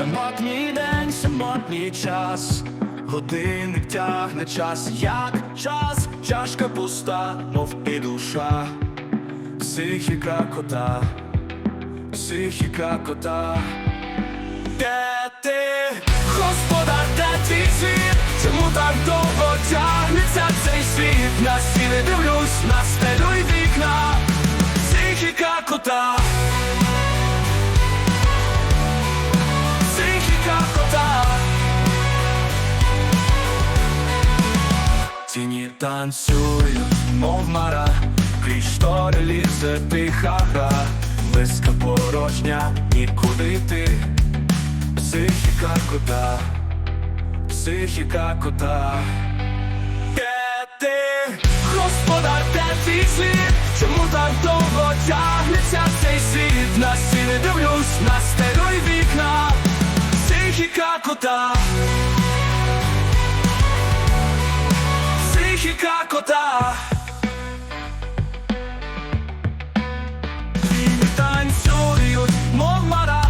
Самотній день, самотній час, годинник тягне час, як час, чашка пуста, мов і душа, психіка кота, психіка кота. Де ти, господар, де твій світ? Чому так довго тягнеться цей світ? На стіни дивлюсь, на стелю й вікна, психіка кота. Тіні танцюють, мов мара, крізь штори лізе тиха гра, близька порожня, нікуди йти, психіка кота, психіка кота. Де ти, господар, де твій світ? Чому так довго тягнеться цей світ? На стіни дивлюсь, на стелю й вікна, психіка кота. Танцюють, мов мара,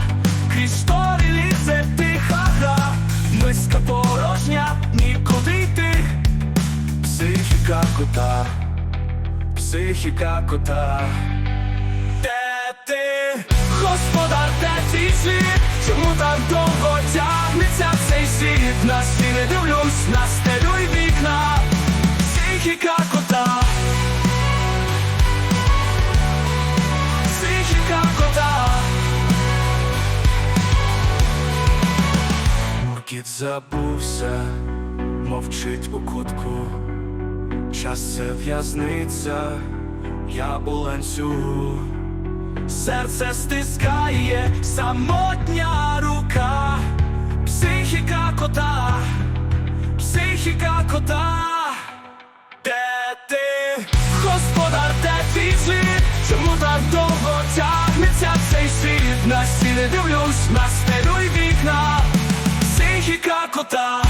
крізь штори лізе тиха гра, миска порожня, нікуди йти. Психіка кота, психіка кота. Де ти, господар, де твій світ? Чому так довго тягнеться цей світ? На стіни дивлюсь, на стелю й вікна, психіка забувся, мовчить у кутку. Час це в'язниця, я у ланцюгу. Серце стискає самотня рука, психіка кота, психіка кота. Де ти, господар, де твій світ? Чому так довго тягнеться цей світ? На стіни дивлюсь, на стелю й вікна, психіка кота.